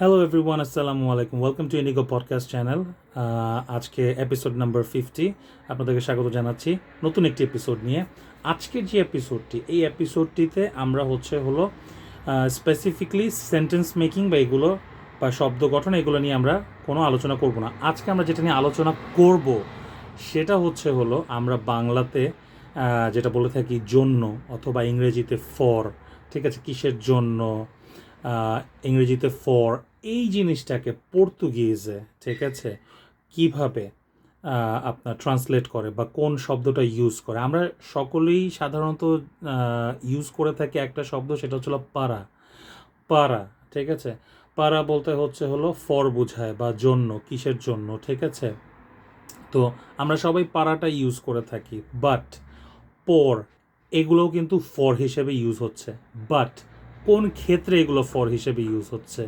Hello everyone আসসালামু আলাইকুম welcome to Indigo podcast channel আজকে এপিসোড নাম্বার ফিফটি আপনাদেরকে স্বাগত জানাচ্ছি নতুন একটি এপিসোড নিয়ে। আজকের যে এপিসোডটি এই এপিসোডটিতে আমরা হচ্ছে হলো স্পেসিফিকলি সেন্টেন্স মেকিং বা এগুলো বা শব্দ গঠন, এগুলো নিয়ে আমরা কোনো আলোচনা করব না। আজকে আমরা যেটা নিয়ে আলোচনা করব, সেটা হচ্ছে হলো আমরা বাংলাতে যেটা বলে থাকি জন্য অথবা ইংরেজিতে ফর ঠিক আছে? কিসের জন্য? ইংরেজিতে ফর এই জিনিসটাকে পর্তুগিজে, ঠিক আছে? কীভাবে আপনার ট্রান্সলেট করে বা কোন শব্দটা ইউজ করে? আমরা সকলেই সাধারণত ইউজ করে থাকি একটা শব্দ, সেটা হচ্ছিল পারা। পারা, ঠিক আছে? পারা বলতে হচ্ছে হলো ফর বোঝায় বা জন্য, কিসের জন্য, ঠিক আছে? তো আমরা সবাই পারাটা ইউজ করে থাকি বাট পর, এগুলোও কিন্তু ফর হিসেবে ইউজ হচ্ছে বাট কোন ক্ষেত্রে এগুলো ফর হিসেবে ইউজ হচ্ছে?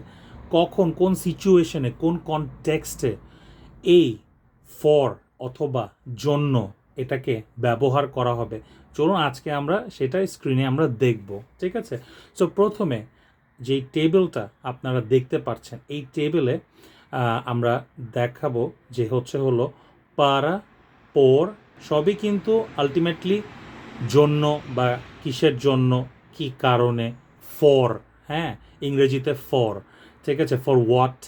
কখন, কোন সিচুয়েশনে কোন কনটেক্সটে এই ফর অথবা জন্য এটাকে ব্যবহার করা হবে? চলুন আজকে আমরা সেটাই স্ক্রিনে আমরা দেখব, ঠিক আছে? সো প্রথমে যেই টেবিলটা আপনারা দেখতে পাচ্ছেন, এই টেবিলে আমরা দেখাবো যে হচ্ছে হলো পারা, পর, সবই কিন্তু আলটিমেটলি জন্য বা কিসের জন্য, কি কারণে ফর হ্যাঁ ইংরেজিতে ফর ঠিক আছে ফর হোয়াট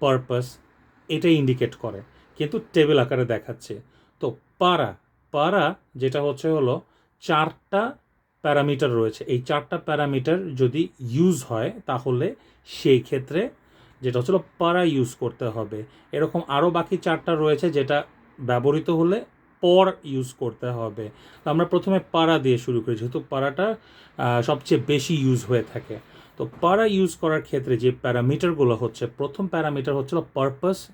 পারপাস এটা ইন্ডিকেট করে, কিন্তু টেবিল আকারে দেখাচ্ছে। তো পারা পারা যেটা হচ্ছে হলো চারটা প্যারামিটার রয়েছে। এই চারটা প্যারামিটার যদি ইউজ হয়, তাহলে সেই ক্ষেত্রে যেটা হচ্ছিল পারা ইউজ করতে হবে। এরকম আরও বাকি চারটা রয়েছে যেটা ব্যবহৃত হলে পর ইউজ করতে হবে। তো আমরা প্রথমে পারা দিয়ে শুরু করি যেহেতু আহ, সবচেয়ে বেশি ইউজ হয়ে থাকে। তো পারা ইউজ করার ক্ষেত্রে যে প্যারামিটারগুলো হচ্ছে প্রথম প্যারামিটার হচ্ছিল পারপাস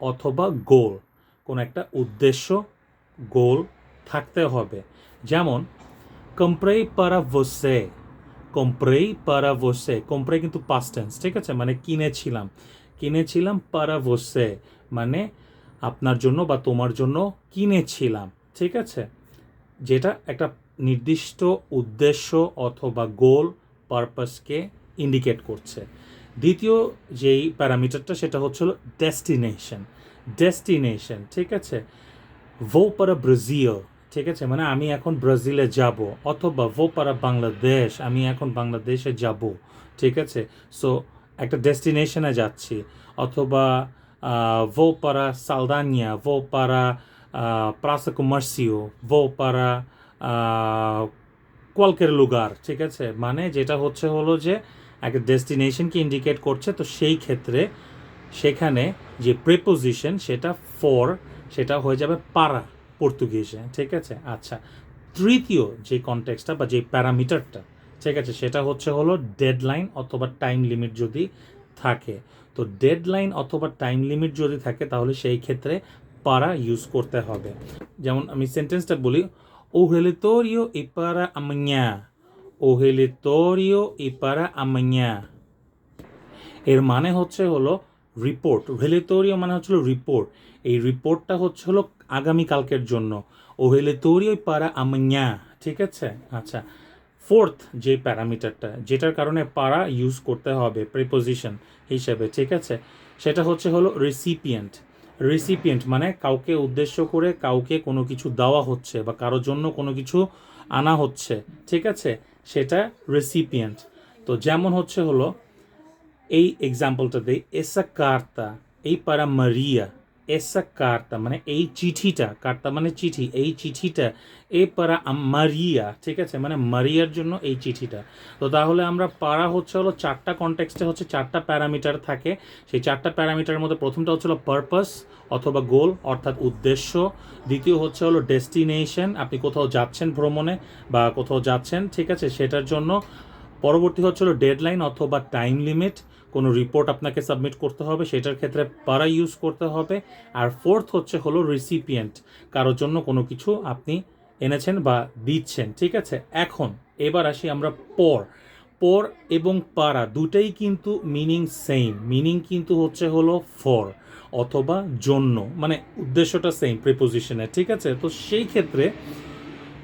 অথবা গোল কোনো একটা উদ্দেশ্য গোল থাকতে হবে। যেমন কম্প্রেই পারা ভোসে কম্প্রেই পারা ভোসে কম্প্রে কিন্তু পাস্ট টেন্স ঠিক আছে? মানে কিনেছিলাম। কিনেছিলাম পারা ভোসে মানে আপনার জন্য বা তোমার জন্য কিনেছিলাম, ঠিক আছে? যেটা একটা নির্দিষ্ট উদ্দেশ্য অথবা গোল পারপাসকে ইন্ডিকেট করছে। দ্বিতীয় যেই প্যারামিটারটা সেটা হচ্ছিল ডেস্টিনেশন ডেস্টিনেশন ঠিক আছে? ভো পারা ব্রাজিল ঠিক আছে? মানে আমি এখন ব্রাজিলে যাব অথবা ভো পারা বাংলাদেশ আমি এখন বাংলাদেশে যাব, ঠিক আছে? সো একটা ডেস্টিনেশনে যাচ্ছি অথবা পারা সালদানিয়া ভো পারা আহ, প্রাসা কমার্সিও ভো পারা আহ, কোয়ালকের লুগার ঠিক আছে? মানে যেটা হচ্ছে হলো যে একটা ডেস্টিনেশনকে ইন্ডিকেট করছে তো সেই ক্ষেত্রে সেখানে যে প্রেপোজিশন সেটা ফর সেটা হয়ে যাবে পারা পর্তুগিজে ঠিক আছে? আচ্ছা তৃতীয় যে কনটেক্সটটা বা যে প্যারামিটারটা ঠিক আছে? সেটা হচ্ছে হলো ডেডলাইন অথবা টাইম লিমিট যদি থাকে। তো ডেডলাইন অথবা টাইম লিমিট যদি থাকে, তাহলে সেই ক্ষেত্রে পারা ইউজ করতে হবে। যেমন আমি সেন্টেন্সটা বলি ও রেলিটোরিও ই পারা আমাñá ও রেলিটোরিও ই পারা আমাñá এর মানে হচ্ছে হলো রিপোর্ট ভেলেতোরিও মানে হচ্ছে হলো রিপোর্ট এই রিপোর্টটা হচ্ছে হলো আগামীকালকের জন্য। ও ভেলেতোরিও পারা আমাñá ঠিক আছে? আচ্ছা। ফোর্থ যে প্যারামিটারটা, যেটার কারণে পারা ইউজ করতে হবে প্রিপোজিশন হিসেবে, ঠিক আছে? সেটা হচ্ছে হলো রেসিপিয়েন্ট রেসিপিয়েন্ট মানে কাউকে উদ্দেশ্য করে কাউকে কোনো কিছু দেওয়া হচ্ছে বা কারোর জন্য কোনো কিছু আনা হচ্ছে, ঠিক আছে? সেটা রেসিপিয়েন্ট তো যেমন হচ্ছে হলো, এই এক্সাম্পলটা দেই এসা কার্তা এই পারা মারিয়া। এসা কার্তা মানে এই চিঠিটা কার্তা মানে চিঠি এই চিঠিটা এই পারা মারিয়া ঠিক আছে মানে মারিয়ার জন্য এই চিঠিটা তো তাহলে আমরা পারা হচ্ছে হলো চারটা কনটেক্সটে হচ্ছে চারটা প্যারামিটার থাকে সেই চারটা প্যারামিটারের মধ্যে প্রথমটা হচ্ছে হলো পারপাস অথবা গোল অর্থাৎ উদ্দেশ্য। দ্বিতীয় হচ্ছে হলো ডেস্টিনেশন আপনি কোথাও যাচ্ছেন ভ্রমণে বা কোথাও যাচ্ছেন, ঠিক আছে, সেটার জন্য পরবর্তী হচ্ছে হলো ডেডলাইন অথবা টাইম লিমিট কোনো রিপোর্ট আপনাকে সাবমিট করতে হবে, সেটার ক্ষেত্রে পারা ইউজ করতে হবে। আর ফোর্থ হচ্ছে হলো রিসিপিয়েন্ট কারোর জন্য কোনো কিছু আপনি এনেছেন বা দিচ্ছেন, ঠিক আছে? এখন, এবার আসি আমরা পর। পর এবং পারা দুটাই কিন্তু মিনিং সেম মিনিং কিন্তু হচ্ছে হলো ফর অথবা জন্য মানে উদ্দেশ্যটা সেম প্রিপোজিশনে ঠিক আছে? তো সেই ক্ষেত্রে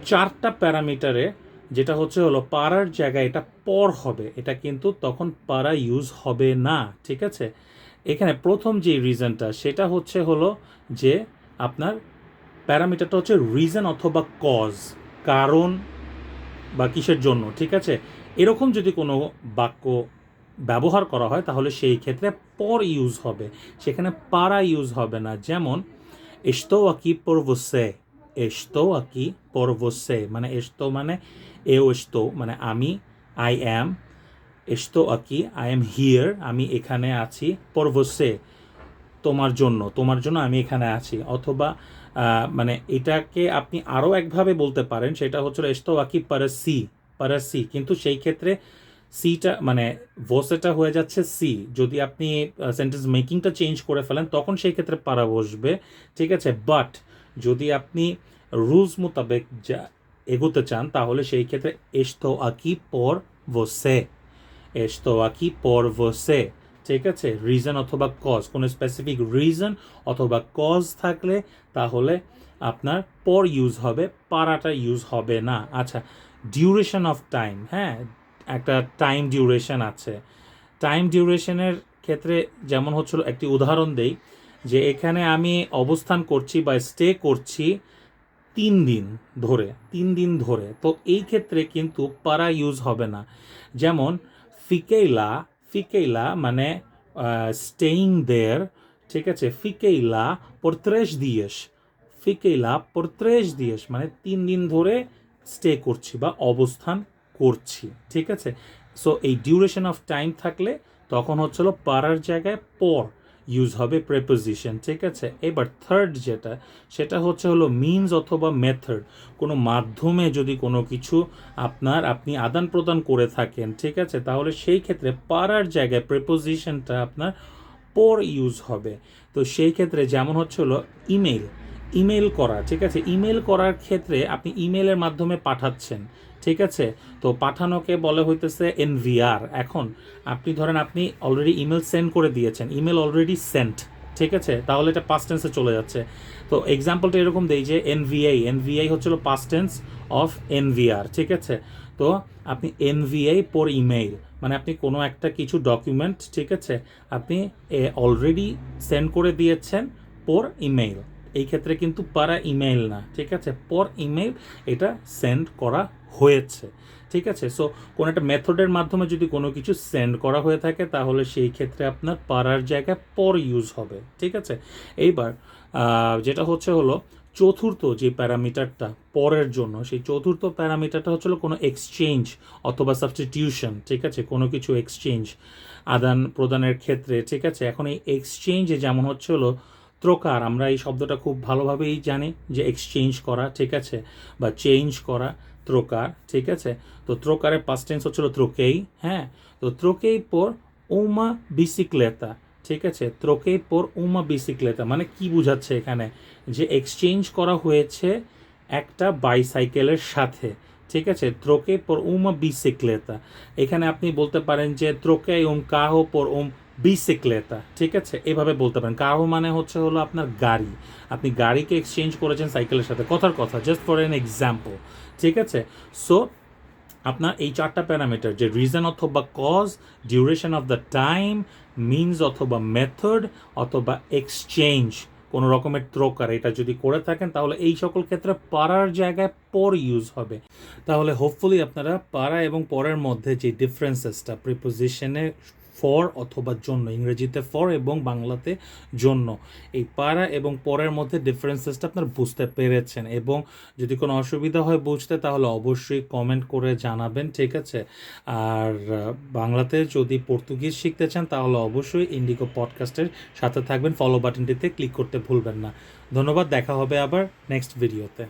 চারটা প্যারামিটারে যেটা হচ্ছে হলো পারার জায়গায় এটা পর হবে, এটা কিন্তু তখন পারা ইউজ হবে না, ঠিক আছে? এখানে প্রথম যে রিজনটা সেটা হচ্ছে হলো যে আপনার প্যারামিটারটা হচ্ছে রিজন অথবা কজ কারণ বা কিসের জন্য, ঠিক আছে? এরকম যদি কোনো বাক্য ব্যবহার করা হয়, তাহলে সেই ক্ষেত্রে পর ইউজ হবে, সেখানে পারা ইউজ হবে না। যেমন aqui por você aqui por você. মানে estou মানে eu estou. মানে আমি I am estou aqui I am here আমি এখানে আছি você. তোমার জন্য তোমার জন্য আমি এখানে আছি অথবা মানে এটাকে আপনি আরও একভাবে বলতে পারেন সেটা হচ্ছে এস্তো আকি পারাসি পারাসি কিন্তু সেই ক্ষেত্রে সিটা মানে ভোসেটা হয়ে যাচ্ছে সি যদি আপনি সেন্টেন্স মেকিংটা চেঞ্জ করে ফেলেন তখন সেই ক্ষেত্রে পারা বসবে ঠিক আছে বাট যদি আপনি রুলস মোতাবেক যা এগোতে চান, তাহলে সেই ক্ষেত্রে এস্তো আকি পর ভোসে। এস্তো আকি পর ভোসে, ঠিক আছে? রিজন অথবা কজ কোনো স্পেসিফিক রিজন অথবা কজ থাকলে তাহলে আপনার পর ইউজ হবে পারাটা ইউজ হবে না। আচ্ছা ডিউরেশন অফ টাইম হ্যাঁ? একটা টাইম ডিউরেশন আছে। টাইম ডিউরেশনের ক্ষেত্রে যেমন হচ্ছিল, একটি উদাহরণ দেই। যে এখানে আমি অবস্থান করছি বা স্টে করছি তিন দিন ধরে, তিন দিন ধরে। তো এই ক্ষেত্রে কিন্তু পারা ইউজ হবে না। যেমন ফিকেইলা ফিকেইলা মানে স্টেইং দেয়ার ঠিক আছে? ফিকেইলা por দিয়েস। ফিকেইলা tres dias মানে তিন দিন ধরে স্টে করছি বা অবস্থান করছি, ঠিক আছে? সো এই ডিউরেশন অফ টাইম থাকলে তখন হচ্ছিল পারার জায়গায় পর। ইউজ হবে প্রেপোজিশন ঠিক আছে? এবার থার্ড যেটা, সেটা হচ্ছে হলো মিনস অথবা মেথড কোনো মাধ্যমে যদি কোনো কিছু আপনার আপনি আদান প্রদান করে থাকেন, ঠিক আছে? তাহলে সেই ক্ষেত্রে পারার জায়গায় প্রেপোজিশনটা আপনার পর ইউজ হবে। তো সেই ক্ষেত্রে যেমন হচ্ছে হলো ইমেল ইমেল করা, ঠিক আছে? ইমেল করার ক্ষেত্রে আপনি ইমেলের মাধ্যমে পাঠাচ্ছেন। ঠিক আছে? তো পাঠানোকে বলে হইতেছে এন এনভিআর। এখন আপনি ধরেন আপনি অলরেডি ইমেল সেন্ড করে দিয়েছেন। ইমেল অলরেডি সেন্ট ঠিক আছে? তাহলে এটা পাস্ট টেন্সে চলে যাচ্ছে। তো এক্সাম্পলটা এরকম দেই যে এনভিআই। এনভিআই হচ্ছিল past tense of N NVR, ঠিক আছে? তো আপনি এনভিআই পর ইমেইল মানে আপনি কোনো একটা কিছু ডকুমেন্ট ঠিক আছে? আপনি অলরেডি সেন্ড করে দিয়েছেন পর ইমেইল এই ক্ষেত্রে কিন্তু পারা ইমেইল না, ঠিক আছে? পর ইমেইল এটা সেন্ড করা হয়েছে, ঠিক আছে? সো কোনো একটা মেথডের মাধ্যমে যদি কোনো কিছু সেন্ড করা হয়ে থাকে, তাহলে সেই ক্ষেত্রে আপনার পারার জায়গায় পর ইউজ হবে, ঠিক আছে? এইবার যেটা হচ্ছে হলো, চতুর্থ যে প্যারামিটারটা পরের জন্য, সেই চতুর্থ প্যারামিটারটা হচ্ছে হলো কোনো এক্সচেঞ্জ অথবা সাবস্টিটিউশন ঠিক আছে? কোনো কিছু এক্সচেঞ্জ আদান প্রদানের ক্ষেত্রে, ঠিক আছে? এখন এই এক্সচেঞ্জে যেমন হচ্ছে হলো ত্রকার আমরা এই শব্দটা খুব ভালোভাবেই জানি যে এক্সচেঞ্জ করা, ঠিক আছে? বা চেঞ্জ করা, ত্রোকার, ঠিক আছে? তো ত্রকারের পাস্ট টেন্স হচ্ছিল ত্রকেই হ্যাঁ? তো ত্রোকেই পর উমা বিসিক্লেতা ঠিক আছে? ত্রকেই পর উমা বিসিক্লেতা মানে কি বোঝাচ্ছে এখানে? যে এক্সচেঞ্জ করা হয়েছে একটা বাইসাইকেলের সাথে, ঠিক আছে? ত্রোকে পর উমা বিসিক্লেতা এখানে আপনি বলতে পারেন যে ত্রকে ওম কাহো পর উম বিসিক্লেতা ঠিক আছে? এভাবে বলতে পারেন। কাহো মানে হচ্ছে হলো আপনার গাড়ি। আপনি গাড়িকে এক্সচেঞ্জ করেছেন সাইকেলের সাথে। কথার কথা জাস্ট ফর এন এক্সাম্পল ঠিক আছে? সো আপনার এই চারটা প্যারামিটার যে রিজন অথবা cause duration of the time means অথবা মেথড অথবা এক্সচেঞ্জ কোনো রকমের ত্রকার, এটা যদি করে থাকেন, তাহলে এই সকল ক্ষেত্রে পারার জায়গায় পর ইউজ হবে। তাহলে হোপফুলি আপনারা পারা এবং পরের মধ্যে যে ডিফারেন্সেসটা প্রিপোজিশনে ফর অথবা জন্য, ইংরেজিতে ফর এবং বাংলাতে জন্য। এই পারা এবং পরের মধ্যে ডিফারেন্সেসটা আপনার বুঝতে পেরেছেন এবং যদি কোনো অসুবিধা হয় বুঝতে তাহলে অবশ্যই কমেন্ট করে জানাবেন, ঠিক আছে? আর বাংলাতে যদি পর্তুগিজ শিখতে চান তাহলে অবশ্যই ইন্ডিগো পডকাস্টের সাথে থাকবেন ফলো বাটনটিতে ক্লিক করতে ভুলবেন না। ধন্যবাদ, দেখা হবে আবার নেক্সট ভিডিওতে